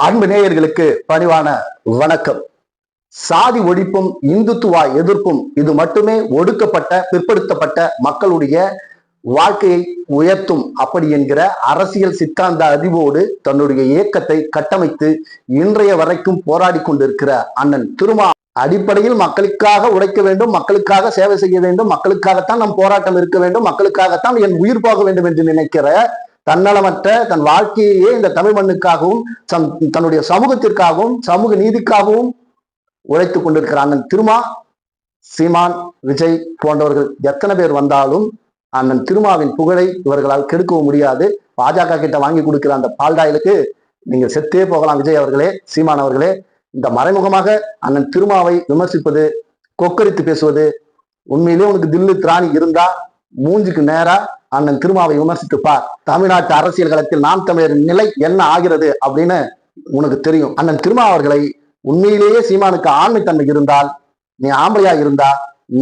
அன்பு நேயர்களுக்கு பணிவான வணக்கம். சாதி ஒழிப்பும் இந்துத்துவா எதிர்ப்பும் இது மட்டுமே ஒடுக்கப்பட்ட பிற்படுத்தப்பட்ட மக்களுடைய வாழ்க்கையை உயர்த்தும் அப்படி என்கிற அரசியல் சித்தாந்த அறிவோடு தன்னுடைய இயக்கத்தை கட்டமைத்து இன்றைய வரைக்கும் போராடி கொண்டிருக்கிற அண்ணன் திருமா அடிப்படையில் மக்களுக்காக உழைக்க வேண்டும் மக்களுக்காக சேவை செய்ய வேண்டும் மக்களுக்காகத்தான் நம் போராட்டம் இருக்க வேண்டும் மக்களுக்காகத்தான் என் உயிர் போக வேண்டும் என்று நினைக்கிற தன்னலமற்ற தன் வாழ்க்கையே இந்த தமிழ் மண்ணுக்காகவும் தன்னுடைய சமூகத்திற்காகவும் சமூக நீதிக்காகவும் உழைத்துக் கொண்டிருக்கிற அண்ணன் திருமா சீமான் விஜய் போன்றவர்கள் எத்தனை பேர் வந்தாலும் அண்ணன் திருமாவின் புகழை இவர்களால் கெடுக்கவும் முடியாது. பாஜக கிட்ட வாங்கி கொடுக்கிற அந்த பால்டாயிலுக்கு நீங்க செத்தே போகலாம் விஜய் அவர்களே சீமான் அவர்களே. இந்த மறைமுகமாக அண்ணன் திருமாவை விமர்சிப்பது கொக்கரித்து பேசுவது உண்மையிலே உனக்கு தில்லு திராணி இருந்தா மூஞ்சுக்கு நேரா அண்ணன் திருமாவை விமர்சித்து பார் தமிழ்நாட்டு அரசியல் களத்தில் நாம் தமிழர் நிலை என்ன ஆகிறது அப்படின்னு உனக்கு தெரியும். அண்ணன் திருமா அவர்களை உண்மையிலேயே சீமானுக்கு ஆண்மைத்தன்மை இருந்தால் நீ ஆம்பளையா இருந்தா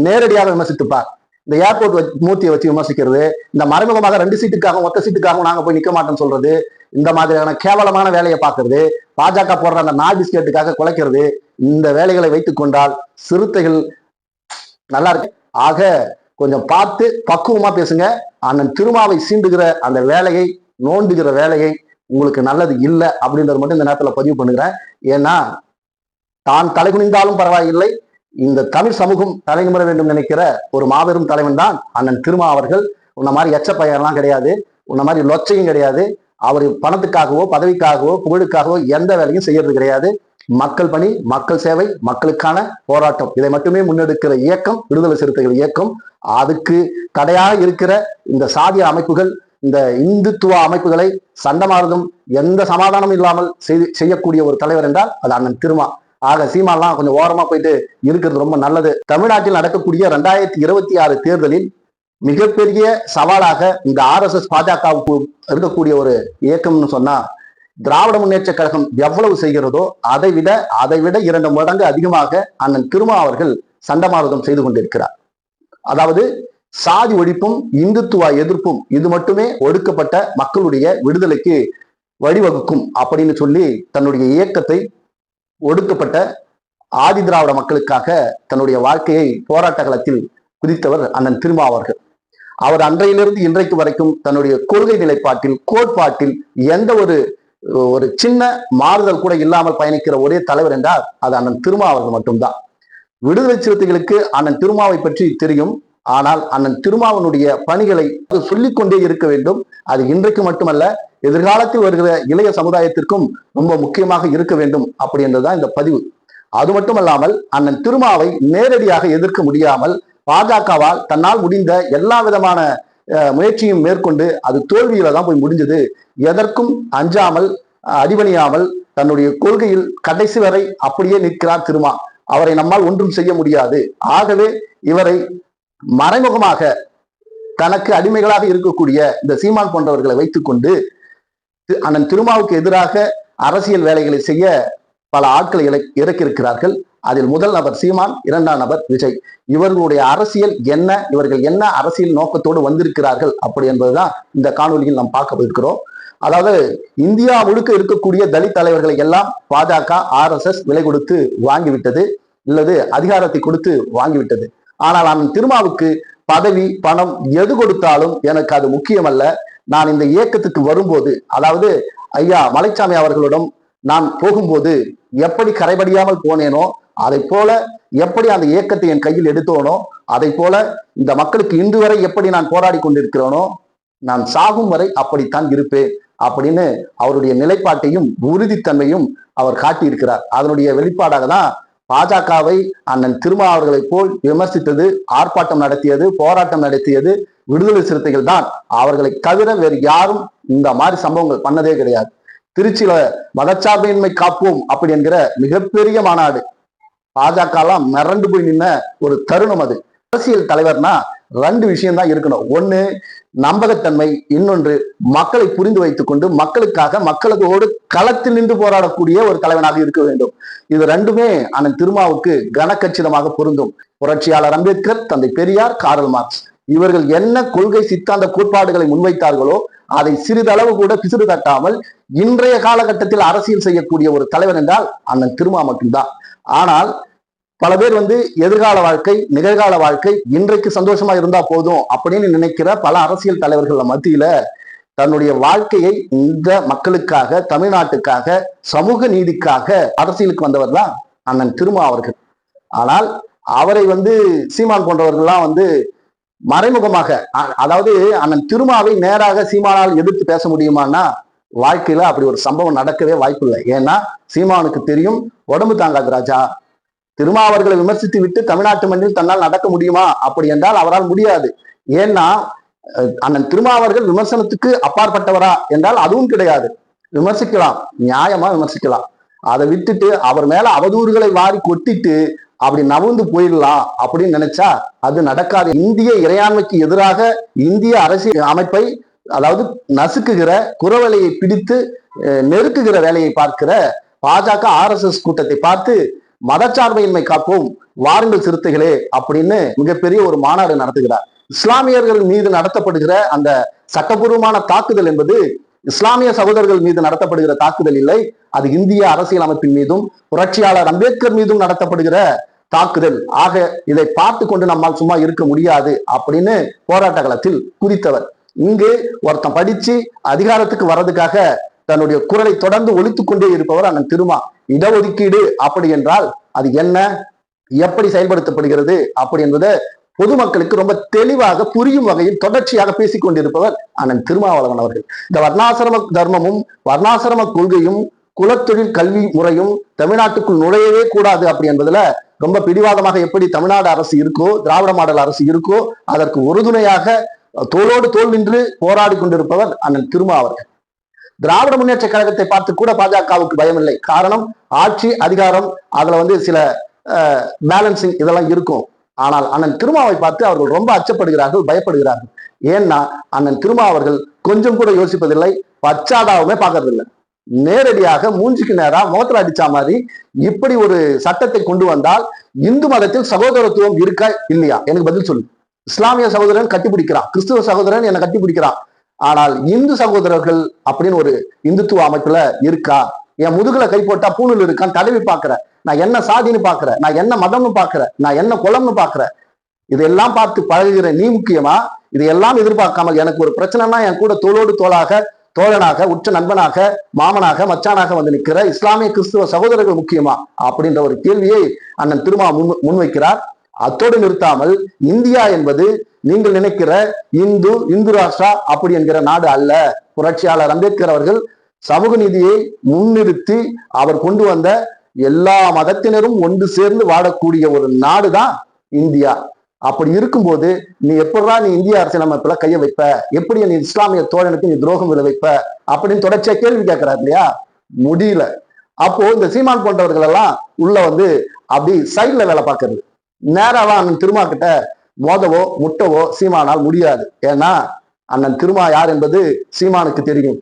நேரடியாக விமர்சித்துப்பார். இந்த ஏர்போர்ட் மூர்த்தியை வச்சு விமர்சிக்கிறது இந்த மறைமுகமாக ரெண்டு சீட்டுக்காகவும் ஒத்த சீட்டுக்காகவும் நாங்க போய் நிக்க மாட்டோம்னு சொல்றது இந்த மாதிரியான கேவலமான வேலையை பார்க்கறது பாஜக போடுற அந்த நாய் பிஸ்கெட்டுக்காக குலைக்கிறது இந்த வேலைகளை வைத்துக் கொண்டால் சிறுத்தைகள் நல்லா இருக்கு. ஆக கொஞ்சம் பார்த்து பக்குவமா பேசுங்க. அண்ணன் திருமாவை சீண்டுகிற அந்த வேலையை நோண்டுகிற வேலையை உங்களுக்கு நல்லது இல்லை அப்படின்றது மட்டும் இந்த நேரத்துல பதிவு பண்ணுகிறேன். ஏன்னா தான் தலை குனிந்தாலும் பரவாயில்லை. இந்த தமிழ் சமூகம் தலைநிமிர வேண்டும் நினைக்கிற ஒரு மாபெரும் தலைவன் தான் அண்ணன் திருமா அவர்கள். உன்ன மாதிரி எச்ச பையன்லாம் கிடையாது. உன்ன மாதிரி லொச்சையும் கிடையாது. அவர் பணத்துக்காகவோ பதவிக்காகவோ புகழுக்காகவோ எந்த வேலையும் செய்யறது கிடையாது. மக்கள் பணி மக்கள் சேவை மக்களுக்கான போராட்டம். இதை மட்டுமே முன்னெடுக்கிற இயக்கம் விடுதலை சிறுத்தைகள் இயக்கம். அதுக்கு தடையாக இருக்கிற இந்த சாதிய அமைப்புகள் இந்த இந்துத்துவ அமைப்புகளை சண்டமாறுதும் எந்த சமாதானமும் இல்லாமல் செய்து- செய்யக்கூடிய ஒரு தலைவர் என்றால் அது அண்ணன் திருமா. ஆக சீமான்லாம் கொஞ்சம் ஓரமா போயிட்டு இருக்கிறது ரொம்ப நல்லது. தமிழ்நாட்டில் நடக்கக்கூடிய ரெண்டாயிரத்தி இருபத்தி ஆறு தேர்தலில் மிகப்பெரிய சவாலாக இந்த ஆர்எஸ்எஸ் பாஜகவுக்கு இருக்கக்கூடிய ஒரு இயக்கம்னு சொன்னா திராவிட முன்னேற்ற கழகம் எவ்வளவு செய்கிறதோ அதை விட அதை விட இரண்டு மடங்கு அதிகமாக அண்ணன் திருமா அவர்கள் சண்டமாரதம் செய்து கொண்டிருக்கிறார். அதாவது சாதி ஒழிப்பும் இந்துத்துவ எதிர்ப்பும் இது மட்டுமே ஒடுக்கப்பட்ட மக்களுடைய விடுதலைக்கு வழிவகுக்கும் அப்படின்னு சொல்லி தன்னுடைய இயக்கத்தை ஒடுக்கப்பட்ட ஆதி திராவிட மக்களுக்காக தன்னுடைய வாழ்க்கையை போராட்ட களத்தில் குதித்தவர் அண்ணன் திருமா அவர்கள். அவர் அன்றையிலிருந்து இன்றைக்கு வரைக்கும் தன்னுடைய கொள்கை நிலைப்பாட்டில் கோட்பாட்டில் எந்த ஒரு ஒரு சின்ன மாறுதல் கூட இல்லாமல் பயணிக்கிற ஒரே தலைவர் என்றால் அது அண்ணன் திருமா அவர்கள் மட்டும்தான். விடுதலை சிறுத்தைகளுக்கு அண்ணன் திருமாவை பற்றி தெரியும். ஆனால் அண்ணன் திருமாவனுடைய பணிகளை சொல்லிக் கொண்டே இருக்க வேண்டும். அது இன்றைக்கு மட்டுமல்ல எதிர்காலத்தில் வருகிற இளைய சமுதாயத்திற்கும் ரொம்ப முக்கியமாக இருக்க வேண்டும் அப்படி என்றுதான் இந்த பதிவு. அது மட்டுமல்லாமல் அண்ணன் திருமாவை நேரடியாக எதிர்க்க முடியாமல் பாஜகவால் தன்னால் முடிந்த எல்லா விதமான முயற்சியும் மேற்கொண்டு அது தோல்வியில தான் போய் முடிஞ்சது. எதற்கும் அஞ்சாமல் அடிபணியாமல் தன்னுடைய கொள்கையில் கடைசி வரை அப்படியே நிற்கிறார் திருமா. அவரை நம்மால் ஒன்றும் செய்ய முடியாது. ஆகவே இவரை மறைமுகமாக தனக்கு அடிமைகளாக இருக்கக்கூடிய இந்த சீமான் போன்றவர்களை வைத்துக்கொண்டு தி- அண்ணன் திருமாவுக்கு எதிராக அரசியல் வேலைகளை செய்ய பல ஆட்களை இறக்கியிருக்கிறார்கள். அதில் முதல் நபர் சீமான் இரண்டாம் நபர் விஜய். இவர்களுடைய அரசியல் என்ன இவர்கள் என்ன அரசியல் நோக்கத்தோடு வந்திருக்கிறார்கள் அப்படி என்பதுதான் இந்த காணொலியில் நாம் பார்க்க இருக்கிறோம் அதாவது இந்தியா முழுக்க இருக்கக்கூடிய தலித் தலைவர்களை எல்லாம் பாஜக ஆர்எஸ்எஸ் விலை கொடுத்து வாங்கிவிட்டது இல்லது அதிகாரத்தை கொடுத்து வாங்கிவிட்டது. ஆனால் அவன் திருமாவுக்கு பதவி பணம் எது கொடுத்தாலும் எனக்கு அது முக்கியமல்ல. நான் இந்த இயக்கத்துக்கு வரும்போது அதாவது ஐயா மலைச்சாமி அவர்களிடம் நான் போகும்போது எப்படி கரைபடியாமல் போனேனோ அதை போல எப்படி அந்த இயக்கத்தை என் கையில் எடுத்தோனோ அதை போல இந்த மக்களுக்கு இன்று வரை எப்படி நான் போராடி கொண்டிருக்கிறேனோ நான் சாகும் வரை அப்படித்தான் இருப்பேன் அப்படின்னு அவருடைய நிலைப்பாட்டையும் உறுதித்தன்மையும் அவர் காட்டியிருக்கிறார். அதனுடைய வெளிப்பாடாக தான் பாஜகவை அண்ணன் திருமா அவர்களைப் போல் விமர்சித்தது ஆர்ப்பாட்டம் நடத்தியது போராட்டம் நடத்தியது விடுதலை சிறுத்தைகள் தான். அவர்களை தவிர வேறு யாரும் இந்த மாதிரி சம்பவங்கள் பண்ணதே கிடையாது. திருச்சியில மதச்சார்பின்மை காப்போம் அப்படி என்கிற மிகப்பெரிய மாநாடு பாஜக எல்லாம் மிரண்டு போய் நின்ன ஒரு தருணம் அது. அரசியல் தலைவர்னா ரெண்டு விஷயம் தான் இருக்கணும். ஒண்ணு நம்பகத்தன்மை இன்னொன்று மக்களை புரிந்து வைத்துக் கொண்டு மக்களுக்காக மக்களோடு களத்தில் நின்று போராடக்கூடிய ஒரு தலைவனாக இருக்க வேண்டும். இது ரெண்டுமே அண்ணன் திருமாவுக்கு கனக்கச்சிதமாக பொருந்தும். புரட்சியாளர் அம்பேத்கர் தந்தை பெரியார் காரல் மார்க்ஸ். இவர்கள் என்ன கொள்கை சித்தாந்த கோட்பாடுகளை முன்வைத்தார்களோ அதை சிறிதளவு கூட பிசிறு தட்டாமல் இன்றைய காலகட்டத்தில் அரசியல் செய்யக்கூடிய ஒரு தலைவர் என்றால் அண்ணன் திருமா மட்டும்தான் ஆனால் பல பேர் வந்து எதிர்கால வாழ்க்கை நிகழ்கால வாழ்க்கை இன்றைக்கு சந்தோஷமா இருந்தா போதும் அப்படின்னு நினைக்கிற பல அரசியல் தலைவர்கள் மத்தியில தன்னுடைய வாழ்க்கையை இந்த மக்களுக்காக தமிழ்நாட்டுக்காக சமூக நீதிக்காக அரசியலுக்கு வந்தவர் தான் அண்ணன் திருமா அவர்கள். ஆனால் அவரை வந்து சீமான் போன்றவர்கள்லாம் வந்து மறைமுகமாக அ- அதாவது அண்ணன் திருமாவை நேராக சீமானால் எதிர்த்து பேச முடியுமான்னா வாழ்க்கையில அப்படி ஒரு சம்பவம் நடக்கவே வாய்ப்பு இல்லை ஏன்னா சீமானுக்கு தெரியும் உடம்பு தாங்காது ராஜா. திருமாவர்களை விமர்சித்து விட்டு தமிழ்நாட்டு மண்ணில் தன்னால் நடக்க முடியுமா? அப்படி என்றால் அவரால் முடியாது. ஏன்னா அண்ணன் திருமாவர்கள் விமர்சனத்துக்கு அப்பாற்பட்டவரா என்றால் அதுவும் கிடையாது. விமர்சிக்கலாம். நியாயமா விமர்சிக்கலாம். அதை விட்டுட்டு அவர் மேல அவதூறுகளை வாரி கொட்டிட்டு அப்படி நவுந்து போயிடலாம் அப்படின்னு நினைச்சா அது நடக்காது. இந்திய இறையாண்மைக்கு எதிராக இந்திய அரசியல் அமைப்பை அதாவது நசுக்குகிற குறவலையை பிடித்து நெருக்குகிற வேலையை பார்க்கிற பாஜக ஆர்எஸ்எஸ் கூட்டத்தை பார்த்து மதச்சார்பையின்மை காப்போம் வாருங்கள் சிறுத்தைகளே அப்படின்னு மிகப்பெரிய ஒரு மாநாடு நடத்துகிறார். இஸ்லாமியர்கள் மீது நடத்தப்படுகிற அந்த சட்டபூர்வமான தாக்குதல் என்பது இஸ்லாமிய சகோதரர்கள் மீது நடத்தப்படுகிற தாக்குதல் இல்லை அது இந்திய அரசியல் அமைப்பின் மீதும் புரட்சியாளர் அம்பேத்கர் மீதும் நடத்தப்படுகிற தாக்குதல். ஆக இதை பார்த்து கொண்டு நம்மால் சும்மா இருக்க முடியாது அப்படின்னு போராட்ட களத்தில் குறித்தவர் இங்கு ஒருத்தன் படிச்சு அதிகாரத்துக்கு வர்றதுக்காக தன்னுடைய குரலை தொடர்ந்து ஒலித்துக் கொண்டே இருப்பவர் அண்ணன் திருமா. இடஒதுக்கீடு அப்படி என்றால் அது என்ன? எப்படி செயல்படுத்தப்படுகிறது? அப்படி என்பதை பொதுமக்களுக்கு ரொம்ப தெளிவாக புரியும் வகையில் தொடர்ச்சியாக பேசிக் கொண்டிருப்பவர் அண்ணன் திருமாவளவன் அவர்கள். இந்த வர்ணாசிரம தர்மமும் வர்ணாசிரம கொள்கையும் குலத்தொழில் கல்வி முறையும் தமிழ்நாட்டுக்குள் நுழையவே கூடாது அப்படி என்பதுல ரொம்ப பிடிவாதமாக எப்படி தமிழ்நாடு அரசு இருக்கோ திராவிட மாடல் அரசு இருக்கோ அதற்கு உறுதுணையாக தோளோடு தோல் நின்று போராடி கொண்டிருப்பவர் அண்ணன் திருமா அவர்கள். திராவிட முன்னேற்ற கழகத்தை பார்த்து கூட பாஜகவுக்கு பயமில்லை. காரணம் ஆட்சி அதிகாரம் அதுல வந்து சில பேலன்சிங் இதெல்லாம் இருக்கும். ஆனால் அண்ணன் திருமாவை பார்த்து அவர்கள் ரொம்ப அச்சப்படுகிறார்கள் பயப்படுகிறார்கள். ஏன்னா அண்ணன் திருமா அவர்கள் கொஞ்சம் கூட யோசிப்பதில்லை பச்சாதாவுமே பார்க்கறதில்லை. நேரடியாக மூஞ்சிக்கு நேரா முகத்துல அடிச்சா மாதிரி இப்படி ஒரு சட்டத்தை கொண்டு வந்தால் இந்து மதத்தில் சகோதரத்துவம் இருக்கா இல்லையா? எனக்கு பதில் சொல்லு இஸ்லாமிய சகோதரன் கட்டிப்பிடிக்கிறான். கிறிஸ்துவ சகோதரன் என்னை கட்டிப்பிடிக்கிறான். ஆனால் இந்து சகோதரர்கள் அப்படின்னு ஒரு இந்துத்துவ அமைப்புல இருக்கா? என் முதுகுல கை போட்டா பூணூல் இருக்கான்னு தடவி பாக்குறேன் நான் என்ன சாதின்னு பாக்குறேன் நான் என்ன மதம்னு பாக்குறேன் நான் என்ன குலம்னு பாக்குறேன் இதெல்லாம் பார்த்து பழகுகிற நீ முக்கியமா? இதையெல்லாம் எதிர்பார்க்காமல் எனக்கு ஒரு பிரச்சனைனா என் கூட தோளோடு தோளாக தோழனாக உற்ற நண்பனாக மாமனாக மச்சானாக வந்து நிற்கிற இஸ்லாமிய கிறிஸ்துவ சகோதரர்கள் முக்கியமா? அப்படின்ற ஒரு கேள்வியை அண்ணன் திருமா முன் முன்வைக்கிறார். அத்தோடு நிறுத்தாமல் இந்தியா என்பது நீங்கள் நினைக்கிற இந்து இந்து ராஷ்டிரா அப்படி என்கிற நாடு அல்ல. புரட்சியாளர் அம்பேத்கர் அவர்கள் சமூக நீதியை முன்னிறுத்தி அவர் கொண்டு வந்த எல்லா மதத்தினரும் ஒன்று சேர்ந்து வாழக்கூடிய ஒரு நாடு தான் இந்தியா. அப்படி இருக்கும்போது நீ எப்படா நீ இந்திய அரசியலமைப்புல கைய வைப்ப? எப்படி நீ இஸ்லாமிய தோழனுக்கு நீ துரோகம் விளைவிப்ப? அப்படின்னு தொடர்ச்சியா கேள்வி கேட்கிறார் இல்லையா? முடியல. அப்போ இந்த சீமான் போன்றவர்கள் எல்லாம் உள்ள வந்து அப்படி சைட்ல வேலை பார்க்கறது. நேராவா அண்ணன் திருமா கிட்ட மோதவோ முட்டவோ சீமானால் முடியாது. ஏன்னா அண்ணன் திருமா யார் என்பது சீமானுக்கு தெரியும்.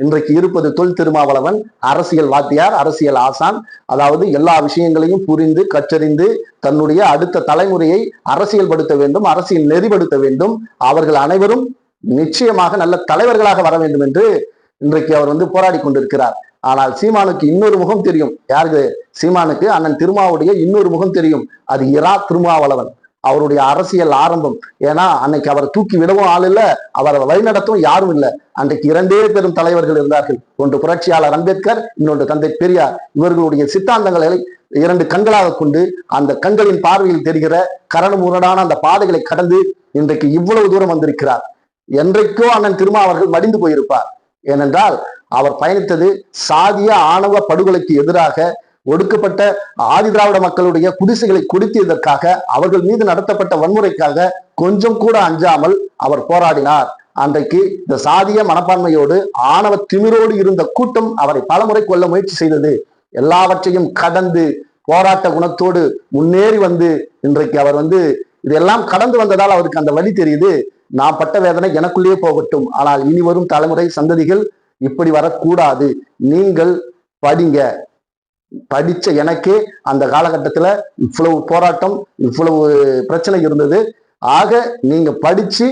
இன்றைக்கு இருப்பது தொல் திருமாவளவன் அரசியல் வாத்தியார் அரசியல் ஆசான். அதாவது எல்லா விஷயங்களையும் புரிந்து கற்றறிந்து தன்னுடைய அடுத்த தலைமுறையை அரசியல்படுத்த வேண்டும் அரசியல் நெறிப்படுத்த வேண்டும். அவர்கள் அனைவரும் நிச்சயமாக நல்ல தலைவர்களாக வர வேண்டும் என்று இன்றைக்கு அவர் வந்து போராடி கொண்டிருக்கிறார். ஆனால் சீமானுக்கு இன்னொரு முகம் தெரியும். யாருக்கு? சீமானுக்கு அண்ணன் திருமாவுடைய இன்னொரு முகம் தெரியும். அது இரா திருமாவளவன். அவருடைய அரசியல் ஆரம்பம். ஏன்னா அன்னைக்கு அவரை தூக்கி விடவும் ஆள் இல்ல அவரை வழிநடத்தவும் யாரும் இல்லை. அன்றைக்கு இரண்டே பெரும் தலைவர்கள் இருந்தார்கள். ஒன்று புரட்சியாளர் அம்பேத்கர் இன்னொன்று தந்தை பெரியார். இவர்களுடைய சித்தாந்தங்களை இரண்டு கண்களாக கொண்டு அந்த கண்களின் பார்வையில் தெரிகிற கரண முரடான அந்த பாதைகளை கடந்து இன்றைக்கு இவ்வளவு தூரம் வந்திருக்கிறார். என்றைக்கோ அண்ணன் திருமா அவர்கள் மடிந்து போயிருப்பார். ஏனென்றால் அவர் பயணித்தது சாதிய ஆணவ படுகொலைக்கு எதிராக ஒடுக்கப்பட்ட ஆதி திராவிட மக்களுடைய குடிசைகளை கொடுத்தியதற்காக அவர்கள் மீது நடத்தப்பட்ட வன்முறைக்காக கொஞ்சம் கூட அஞ்சாமல் அவர் போராடினார். அன்றைக்கு இந்த சாதிய மனப்பான்மையோடு ஆணவ திமிரோடு இருந்த கூட்டம் அவரை பலமுறை கொல்ல முயற்சி செய்தது. எல்லாவற்றையும் கடந்து போராட்ட குணத்தோடு முன்னேறி வந்து இன்றைக்கு அவர் வந்து இதெல்லாம் கடந்து வந்ததால் அவருக்கு அந்த வழி தெரியுது. நான் பட்ட வேதனை எனக்குள்ளேயே போகட்டும். ஆனால் இனி வரும் தலைமுறை சந்ததிகள் இப்படி வரக்கூடாது. நீங்கள் படிங்க. படிச்ச எனக்கே அந்த காலகட்டத்துல இவ்வளவு போராட்டம் இவ்வளவு பிரச்சனை இருந்தது. ஆக நீங்க படிச்சு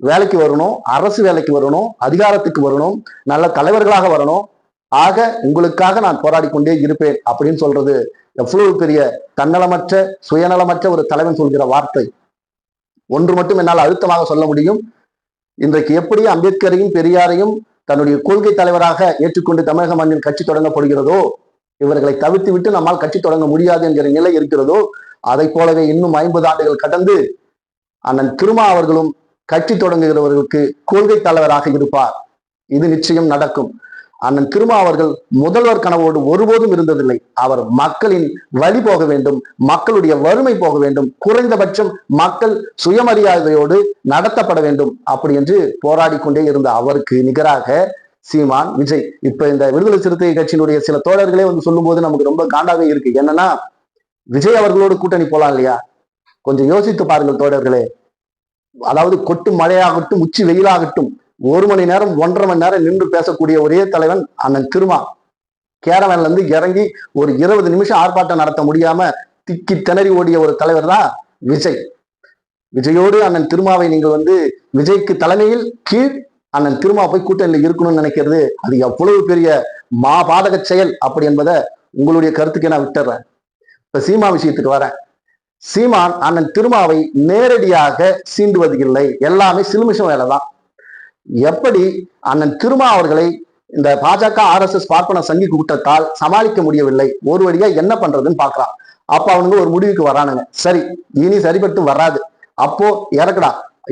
வேலைக்கு வரணும் அரசு வேலைக்கு வரணும் அதிகாரத்துக்கு வரணும் நல்ல தலைவர்களாக வரணும். ஆக உங்களுக்காக நான் போராடி கொண்டே இருப்பேன் அப்படின்னு சொல்றது எவ்வளவு பெரிய தன்னலமற்ற சுயநலமற்ற ஒரு தலைவன் சொல்கிற வார்த்தை. ஒன்று மட்டும் என்னால் அழுத்தமாக சொல்ல முடியும். இன்றைக்கு எப்படி அம்பேத்கரையும் பெரியாரையும் தன்னுடைய கொள்கை தலைவராக ஏற்றுக்கொண்டு தமிழக மண்ணில் கட்சி தொடங்கப்படுகிறதோ இவர்களை தவிர்த்து விட்டு நம்மால் கட்சி தொடங்க முடியாது என்கிற நிலை இருக்கிறதோ அதை போலவே இன்னும் ஐம்பது ஆண்டுகள் கடந்து அண்ணன் திருமா அவர்களும் கட்சி தொடங்குகிறவர்களுக்கு கொள்கை தலைவராக இருப்பார். இது நிச்சயம் நடக்கும். அண்ணன் திருமா அவர்கள் முதல்வர் கனவோடு ஒருபோதும் இருந்ததில்லை. அவர் மக்களின் வழி போக வேண்டும் மக்களுடைய வறுமை போக வேண்டும் குறைந்தபட்சம் மக்கள் சுயமரியாதையோடு நடத்தப்பட வேண்டும் அப்படி என்று போராடி கொண்டே இருந்த அவருக்கு நிகராக சீமான் விஜய். இப்ப இந்த விடுதலை சிறுத்தை கட்சியினுடைய சில தோழர்களே வந்து சொல்லும்போது நமக்கு ரொம்ப காண்டாவே இருக்கு. என்னன்னா விஜய் அவர்களோடு கூட்டணி போலாம் இல்லையா? கொஞ்சம் யோசித்து பாருங்கள் தோழர்களே. அதாவது கொட்டு மழையாகட்டும் உச்சி வெயிலாகட்டும் ஒரு மணி நேரம் ஒன்றரை மணி நேரம் நின்று பேசக்கூடிய ஒரே தலைவன் அண்ணன் திருமா. கேரவன்ல இருந்து இறங்கி ஒரு இருபது நிமிஷம் ஆர்ப்பாட்டம் நடத்த முடியாம திக்கி திணறி ஓடிய ஒரு தலைவர் தான் விஜய். விஜயோடு அண்ணன் திருமாவை நீங்கள் வந்து விஜய்க்கு தலைமையில் கீழ் அண்ணன் திருமா போய் கூட்டணியில் இருக்கணும்னு நினைக்கிறது அது எவ்வளவு பெரிய மா பாதக செயல் அப்படி என்பதை உங்களுடைய கருத்துக்கு நான் விட்டுறேன். இப்ப சீமா விஷயத்துக்கு வரேன். சீமான் அண்ணன் திருமாவை நேரடியாக சீண்டுவது இல்லை எல்லாமே சிலுமிஷம் வேலை தான் எப்படி அண்ணன் திருமா அவர்களை இந்த பாஜக ஆர்எஸ்எஸ் பார்ப்பன சங்கி கூட்டத்தால் சமாளிக்க முடியவில்லை? ஒரு வழியா என்ன பண்றதுன்னு பாக்குறான் அப்ப அவனுங்க ஒரு முடிவுக்கு வரானுங்க. சரி இனி சரிபட்டு வராது. அப்போ இறக்குடா.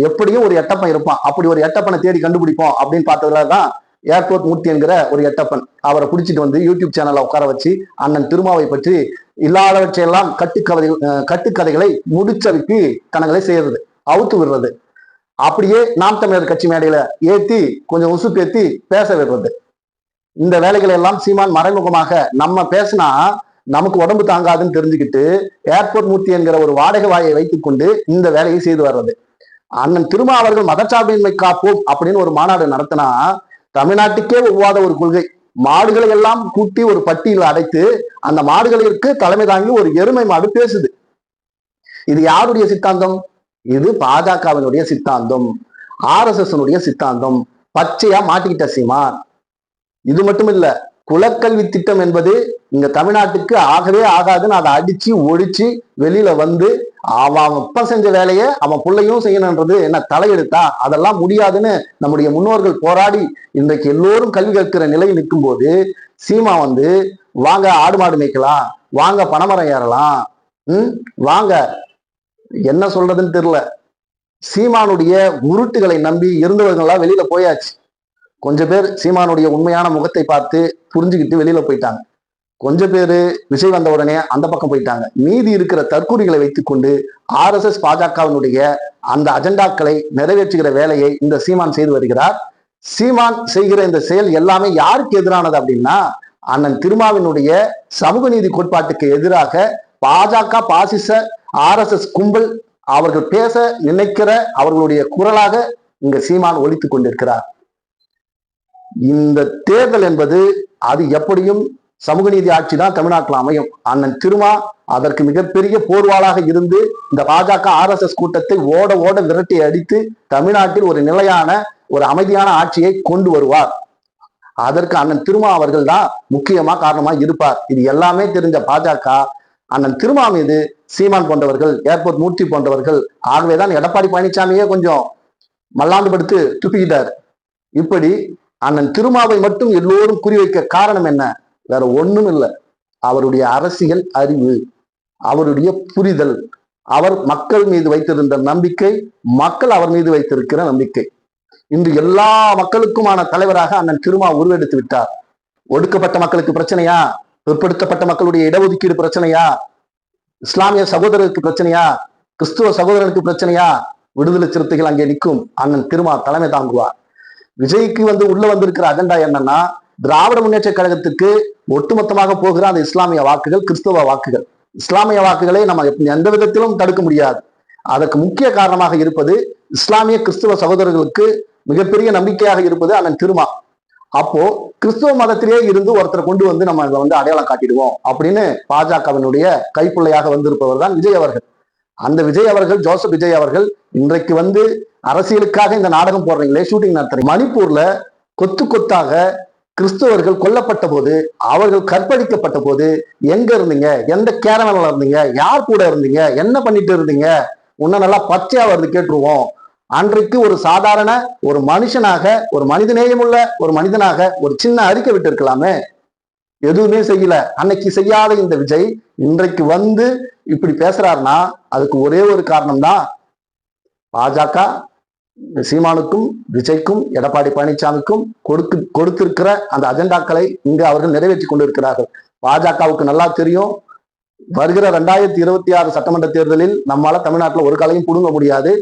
எப்படியும் ஒரு எட்டப்பன் இருப்பான். அப்படி ஒரு எட்டப்பனை தேடி கண்டுபிடிப்போம் அப்படின்னு பார்த்ததுல தான் ஏர்போர்ட் மூர்த்தி என்கிற ஒரு எட்டப்பன் அவரை பிடிச்சிட்டு வந்து யூடியூப் சேனல்ல உட்கார வச்சு அண்ணன் திருமாவை பற்றி இல்லாதவற்றையெல்லாம் கட்டுக்கதை கட்டுக்கதைகளை முடிச்சவைக்கு கணங்களை செய்யறது அவுத்து விடுறது. அப்படியே நாம் தமிழர் கட்சி மேடையில ஏத்தி கொஞ்சம் உசுப்பேத்தி பேச விடுறது இந்த வேலைகளை எல்லாம் சீமான் மறைமுகமாக நம்ம பேசினா நமக்கு உடம்பு தாங்காதுன்னு தெரிஞ்சுக்கிட்டு ஏர்போர்ட் மூர்த்தி என்கிற ஒரு வாடகை வாயை வைத்துக்கொண்டு இந்த வேலையை செய்து வர்றது. அண்ணன் திருமா அவர்கள் மதச்சார்பின்மை காப்போம் அப்படின்னு ஒரு மாநாடு நடத்தினா தமிழ்நாட்டுக்கே ஒவ்வாத ஒரு கொள்கை. மாடுகளை எல்லாம் கூட்டி ஒரு பட்டியல அடைத்து அந்த மாடுகளிற்கு தலைமை தாங்கி ஒரு எருமை மாடு பேசுது. இது யாருடைய சித்தாந்தம்? இது பாஜகவினுடைய சித்தாந்தம் ஆர் எஸ் எஸ் சித்தாந்தம். பச்சையா மாட்டிக்கிட்ட சீமான். இது மட்டும் இல்ல குலக்கல்வி திட்டம் என்பது இங்க தமிழ்நாட்டுக்கு ஆகவே ஆகாதுன்னு அதை அடிச்சு ஒழிச்சு வெளியில வந்து அவன் அவன் அப்ப செஞ்ச வேலையை அவன் பிள்ளையும் செய்யணுன்றது என்ன தலையெடுத்தா அதெல்லாம் முடியாதுன்னு நம்முடைய முன்னோர்கள் போராடி இன்றைக்கு எல்லோரும் கல்வி கற்கிற நிலையில் நிற்கும் போது சீமா வந்து வாங்க ஆடு மாடு மேய்க்கலாம் வாங்க பனைமரம் ஏறலாம் ம் வாங்க என்ன சொல்றதுன்னு தெரியல. சீமானுடைய உருட்டுகளை நம்பி இருந்தவர்கள்லாம் வெளியில போயாச்சு. கொஞ்சம் பேர் சீமானுடைய உண்மையான முகத்தை பார்த்து புரிஞ்சுக்கிட்டு வெளியில போயிட்டாங்க. கொஞ்ச பேர் விஜய் வந்த உடனே அந்த பக்கம் போயிட்டாங்க. மீதி இருக்கிற தற்கூறிகளை வைத்துக்கொண்டு ஆர்எஸ்எஸ் பாஜகவினுடைய அந்த அஜெண்டாக்களை நிறைவேற்றுகிற வேலையை இந்த சீமான் செய்து வருகிறார். சீமான் செய்கிற இந்த செயல் எல்லாமே யாருக்கு எதிரானது அப்படின்னா அண்ணன் திருமாவினுடைய சமூக நீதி கோட்பாட்டுக்கு எதிராக பாஜக பாசிச ஆர்எஸ்எஸ் கும்பல் அவர்கள் பேச நினைக்கிற அவர்களுடைய குரலாக இங்க சீமான் ஒழித்துக் கொண்டிருக்கிறார். இந்த தேர்தல் என்பது அது எப்படியும் சமூக நீதி ஆட்சி தான் தமிழ்நாட்டில் அமையும். அண்ணன் திருமா அதற்கு மிகப்பெரிய போர்வாளாக இருந்து இந்த பாஜக ஆர்எஸ்எஸ் கூட்டத்தை ஓட ஓட விரட்டி அடித்து தமிழ்நாட்டில் ஒரு நிலையான ஒரு அமைதியான ஆட்சியை கொண்டு வருவார். அதற்கு அண்ணன் திருமா அவர்கள் தான் முக்கியமா காரணமா இருப்பார். இது எல்லாமே தெரிஞ்ச பாஜக. அண்ணன் திருமா மீது சீமான் போன்றவர்கள் ஏர்போர்ட் மூர்த்தி போன்றவர்கள் ஆகவேதான் எடப்பாடி பழனிசாமியே கொஞ்சம் மல்லாந்து படுத்து துப்பிக்கிட்டார் இப்படி அண்ணன் திருமாவை மட்டும் எல்லோரும் குறிவைக்க காரணம் என்ன? வேற ஒன்றும் இல்லை. அவருடைய அரசியல் அறிவு அவருடைய புரிதல் அவர் மக்கள் மீது வைத்திருந்த நம்பிக்கை மக்கள் அவர் மீது வைத்திருக்கிற நம்பிக்கை. இன்று எல்லா மக்களுக்குமான தலைவராக அண்ணன் திருமா உருவெடுத்து விட்டார். ஒடுக்கப்பட்ட மக்களுக்கு பிரச்சனையா? பிற்படுத்தப்பட்ட மக்களுடைய இடஒதுக்கீடு பிரச்சனையா? இஸ்லாமிய சகோதரருக்கு பிரச்சனையா? கிறிஸ்துவ சகோதரனுக்கு பிரச்சனையா? விடுதலை சிறுத்தைகள் அங்கே நிற்கும். அண்ணன் திருமா தலைமை தாங்குவார். விஜய்க்கு வந்து உள்ள வந்திருக்கிற அஜெண்டா என்னன்னா திராவிட முன்னேற்ற கழகத்துக்கு ஒட்டுமொத்தமாக போகிற அந்த இஸ்லாமிய வாக்குகள் கிறிஸ்தவ வாக்குகள். இஸ்லாமிய வாக்குகளை நம்ம எந்த விதத்திலும் தடுக்க முடியாது. அதற்கு முக்கிய காரணமாக இருப்பது இஸ்லாமிய கிறிஸ்துவ சகோதரர்களுக்கு மிகப்பெரிய நம்பிக்கையாக இருப்பது அண்ணன் திருமா அப்போ கிறிஸ்துவ மதத்திலேயே இருந்து ஒருத்தரை கொண்டு வந்து நம்ம இதை வந்து அடையாளம் காட்டிடுவோம் அப்படின்னு பாஜகவினுடைய கைப்பிள்ளையாக வந்திருப்பவர் தான் விஜய் அவர்கள். அந்த விஜய் அவர்கள் ஜோசப் விஜய் அவர்கள் இன்றைக்கு வந்து அரசியலுக்காக இந்த நாடகம் போடுறீங்களே ஷூட்டிங் நடத்துறீங்க. மணிப்பூர்ல கொத்து கொத்தாக கிறிஸ்தவர்கள் கொல்லப்பட்ட போது அவர்கள் கற்பழிக்கப்பட்ட போது எங்க இருந்தீங்க? எந்த கேரவனில் இருந்தீங்க? யார் கூட இருந்தீங்க? என்ன பண்ணிட்டு இருந்தீங்க? உன்ன நல்லா பச்சையா வருது கேட்டுருவோம். அன்றைக்கு ஒரு சாதாரண ஒரு மனுஷனாக ஒரு மனிதநேயமுள்ள ஒரு மனிதனாக ஒரு சின்ன அறிக்கை விட்டு இருக்கலாமே எதுவுமே செய்யல. அன்னைக்கு செய்யாத இந்த விஜய் இன்றைக்கு வந்து இப்படி பேசுறாருன்னா அதுக்கு ஒரே ஒரு காரணம் தான் பாஜக சீமானுக்கும் விஜய்க்கும் எடப்பாடி பழனிசாமிக்கும் கொடுக்கு கொடுத்திருக்கிற அந்த அஜெண்டாக்களை இங்கு அவர்கள் நிறைவேற்றி கொண்டிருக்கிறார்கள். பாஜகவுக்கு நல்லா தெரியும். வருகிற ரெண்டாயிரத்தி இருபத்தி ஆறு சட்டமன்ற தேர்தலில் நம்மளால தமிழ்நாட்டில் ஒரு காலையும் புடுங்க முடியாது.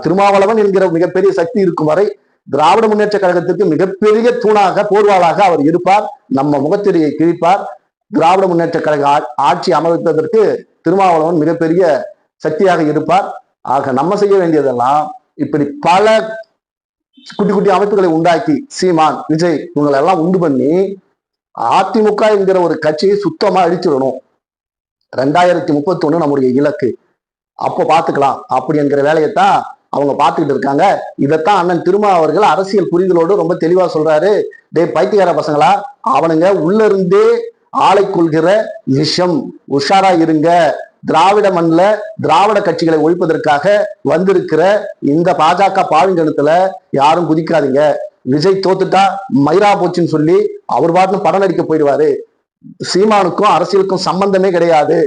திருமாவளவன் என்கிற மிகப்பெரிய சக்தி இருக்கும் வரை திராவிட முன்னேற்ற கழகத்திற்கு மிகப்பெரிய தூணாக போர்வாளாக அவர் இருப்பார். நம்ம முகத்திரையை கிழிப்பார். திராவிட முன்னேற்ற கழக ஆட்சி அமைப்பதற்கு திருமாவளவன் மிகப்பெரிய சக்தியாக இருப்பார். ஆக நம்ம செய்ய வேண்டியதெல்லாம் இப்படி பல குட்டி குட்டி அமைப்புகளை உண்டாக்கி சீமான் விஜய் இவங்களை எல்லாம் உண்டு பண்ணி அதிமுக என்கிற ஒரு கட்சியை சுத்தமா அழிச்சிடணும். ரெண்டாயிரத்தி முப்பத்தி நம்முடைய இலக்கு. அப்போ பார்த்துக்கலாம் அப்படி என்கிற வேலையைத்தான் அவங்க பார்த்துக்கிட்டு இருக்காங்க. இதைத்தான் அண்ணன் திருமா அவர்கள் அரசியல் புரிதலோடு ரொம்ப தெளிவாக சொல்றாரு. டேய் பைத்தியக்கார பசங்களா அவனுங்க உள்ள இருந்தே ஆளை கொள்கிற விஷம். உஷாரா இருங்க. திராவிட மண்ணில் திராவிட கட்சிகளை ஒழிப்பதற்காக வந்திருக்கிற இந்த பாஜக பாவிங்கணத்துல யாரும் குதிக்காதீங்க. விஜய் தோத்துட்டா மயிரா போச்சுன்னு சொல்லி அவர் பாட்டுன்னு படம் நடிக்க போயிடுவாரு. சீமானுக்கும் அரசியலுக்கும் சம்பந்தமே கிடையாது.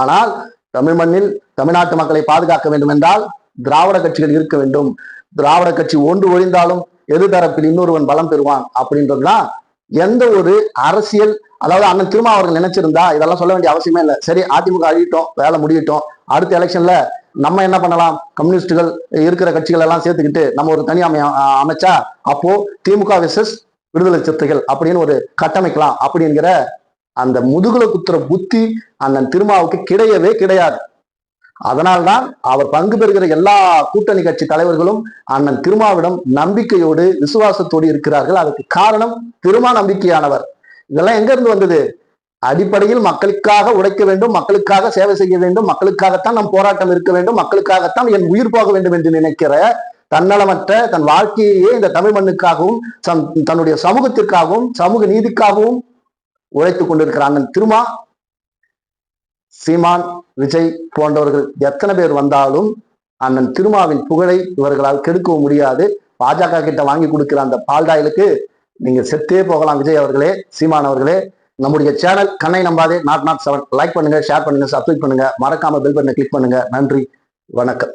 ஆனால் தமிழ் மண்ணில் தமிழ்நாட்டு மக்களை பாதுகாக்க வேண்டும் என்றால் திராவிட கட்சிகள் இருக்க வேண்டும். திராவிட கட்சி ஒன்று ஒழிந்தாலும் எதிர்தரப்பில் இன்னொருவன் பலம் பெறுவான் அப்படின்றதுதான் எந்த ஒரு அரசியல் அதாவது அண்ணன் திருமா அவர்கள் நினைச்சிருந்தா இதெல்லாம் சொல்ல வேண்டிய அவசியமே இல்லை. சரி அதிமுக அழியட்டும் வேலை முடியட்டும். அடுத்த எலெக்ஷன்ல நம்ம என்ன பண்ணலாம்? கம்யூனிஸ்டுகள் இருக்கிற கட்சிகள் எல்லாம் சேர்த்துக்கிட்டு நம்ம ஒரு தனி அமை அமைச்சா அப்போ திமுக விசஸ் விடுதலை சிறுத்தைகள் அப்படின்னு ஒரு கட்டமைக்கலாம் அப்படிங்கிற அந்த முதுகுல குத்துற புத்தி அண்ணன் திருமாவுக்கு கிடையவே கிடையாது. அதனால்தான் அவர் பங்கு பெறுகிற எல்லா கூட்டணி கட்சி தலைவர்களும் அண்ணன் திருமாவிடம் நம்பிக்கையோடு விசுவாசத்தோடு இருக்கிறார்கள். அதுக்கு காரணம் திருமா நம்பிக்கையானவர். இதெல்லாம் எங்க இருந்து வந்தது? அடிப்படையில் மக்களுக்காக உழைக்க வேண்டும் மக்களுக்காக சேவை செய்ய வேண்டும் மக்களுக்காகத்தான் நம் போராட்டம் இருக்க வேண்டும் மக்களுக்காகத்தான் என் உயிர் போக வேண்டும் என்று நினைக்கிற தன்னலமற்ற தன் வாழ்க்கையே இந்த தமிழ் மண்ணுக்காகவும் சம்- தன்னுடைய சமூகத்திற்காகவும் சமூக நீதிக்காகவும் உழைத்துக் கொண்டிருக்கிறாங்க திருமா சீமான் விஜய் போன்றவர்கள் எத்தனை பேர் வந்தாலும் அண்ணன் திருமாவின் புகழை இவர்களால் கெடுக்கவும் முடியாது. பாஜக கிட்ட வாங்கி கொடுக்கிற அந்த பால்டாயிலுக்கு நீங்க செத்தே போகலாம் விஜய் அவர்களே சீமான் அவர்களே. நம்முடைய சேனல் கண்ணை நம்பாதே நாட் நாட் செவன். லைக் பண்ணுங்க ஷேர் பண்ணுங்க சப்ஸ்கிரைப் பண்ணுங்க. மறக்காம பெல் பட்டனை கிளிக் பண்ணுங்க. நன்றி வணக்கம்.